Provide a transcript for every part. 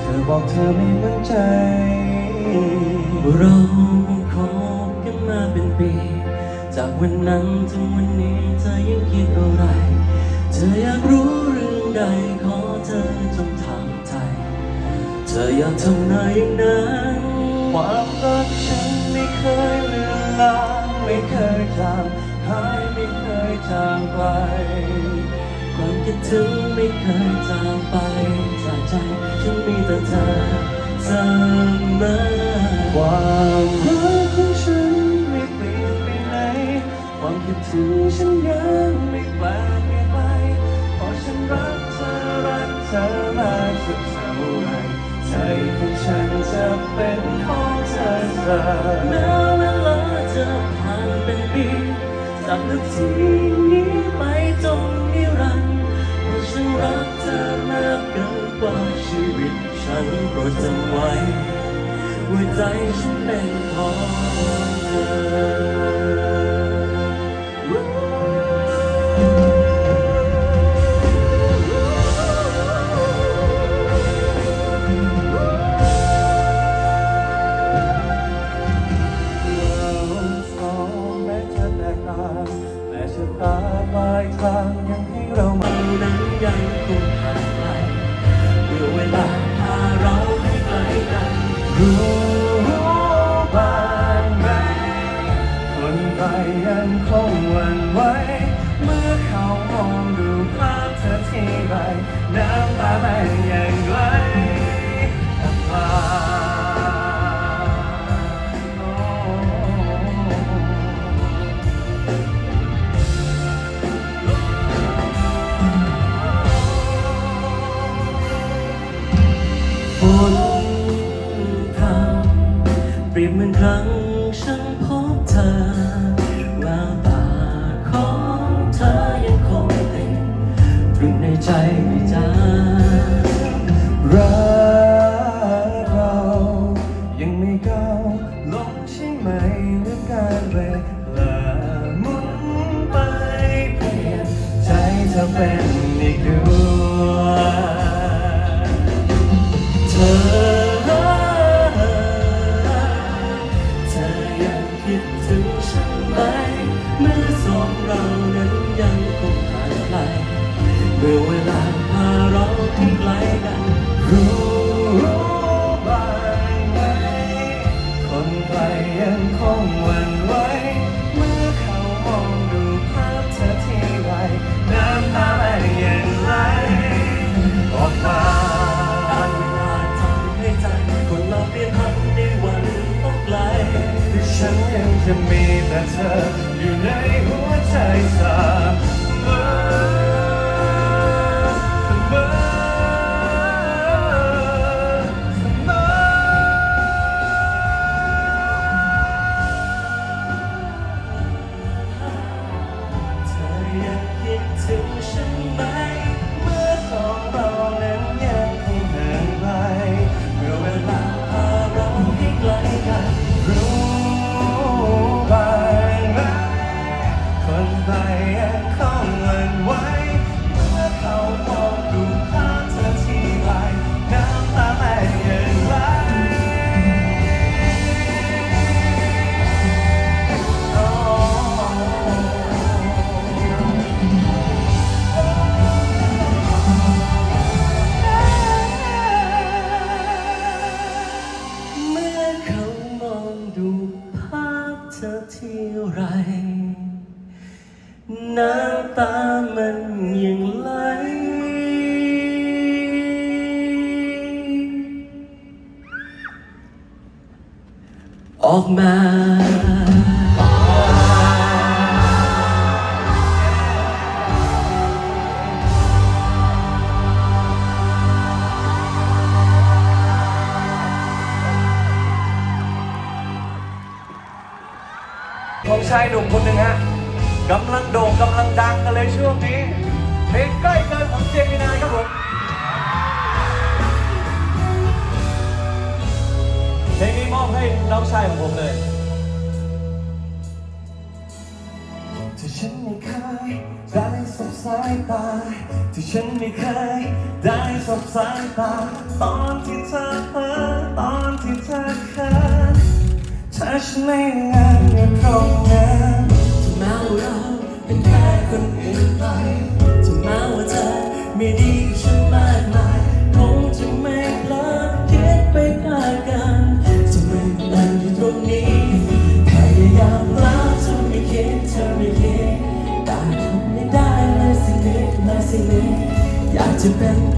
เธอบอกเธอไม่มั่นใจ เราคบกันมาเป็นปี จากวันนั้นถึงวันนี้เธอยังคิดอะไร เธออยากรู้เรื่องใดขอเธอจงทำใจ เธออยากทำไหนอย่างนั้นความรักฉันไม่เคยเลือนลางไม่เคยจางหายไม่เคยจางไป ความคิดถึงไม่เคยจางไปจากใจฉันมีแต่เธอเสมอความรักของฉันไม่เปลี่ยนไปไหนความคิดถึงฉันยังไม่แปลเปลี่ยนไปเพราะฉันรักเธอรักเธอมากสักเท่าไหร่ใจของฉันจะเป็นของเธอเสมแม้เวลาจะผ่านเป็นปีจากนาทีนี้ รักเธอมากเกินกว่าชีวิตฉันโปรดจำไว้หัวใจฉันเป็นของเธอาสองแม้จะแตกต่างแต่ชะตาปลายทางยังให้เรามาเรานั้น ฉันพบเธอแววตาของเธอยังคงติดตรึงในใจไม่จางรักเรายังไม่ก้าวลงใช่ไหมหรือการเวลาหมุนไปเปลี่ยนใจเธอเป็นอีกดวง ออ ตามันยังไหลออกมาของชายหนุ่มคนหนึ่งฮะ กำลังโด่งกำลังดังกันเลยช่วงนี้เพลงใกล้เกินของเจมินายครับผมเพลงนี้มอบให้น้องชายของผมเลยที่ฉันไม่เคยได้สบสายตาที่ฉันไม่เคยได้สบสายตา ตอนที่เธอเพ้อตอนที่เธอเขินถ้าฉันไม่งานอยู่ตรงนั้น ถึงแม้ว่าเธอไม่ดีกับฉันมากมาย คงจะไม่เลิดคิดไปกลายกันจะไม่นั่งอยู่ตรงนี้พยายามแล้วเธอไม่คิดเธอไม่คิดแต่ทำไม่ได้เลยสิ่งนี้เลยสิ่งนี้อยากจะเป็น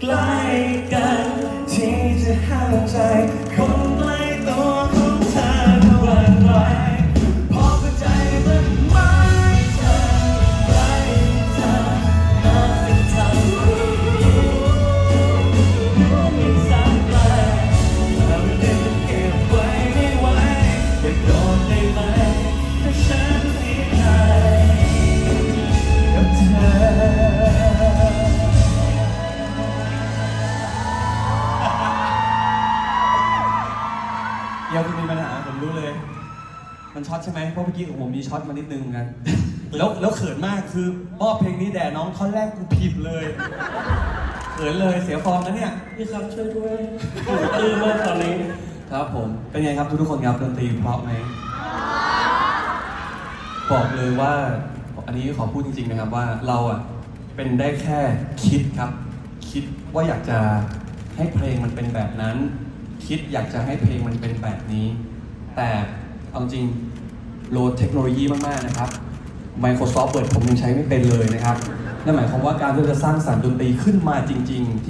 ใกล้ เดี๋ยวคุณมีปัญหาผมรู้เลย มันช็อตใช่ไหมเพราะเมื่อกี้ของผมมีช็อตมานิดนึงเหมือนกันแล้วแล้วเขินมากคือมอบเพลงนี้แด่น้องท่อนแรกกูผิดเลยเขินเลยเสียฟอร์มนะเนี่ย พี่ครับช่วยด้วยผมตื่นมากตอนนี้ ครับผม เป็นไงครับทุกๆคนครับดนตรีเพราะไหมบอกเลยว่า อันนี้ขอพูดจริงๆนะครับว่าเราอะเป็นได้แค่คิดครับ คิดว่าอยากจะให้เพลงมันเป็นแบบนั้น คิดอยากจะให้เพลงมันเป็นแบบนี้ แต่เอาจริงโลดเทคโนโลยีมากๆนะครับ Microsoft Word ผมยังใช้ไม่เป็นเลยนะครับ นั่นหมายความว่าการที่เราจะสร้างสรรค์ดนตรีขึ้นมาจริง ๆ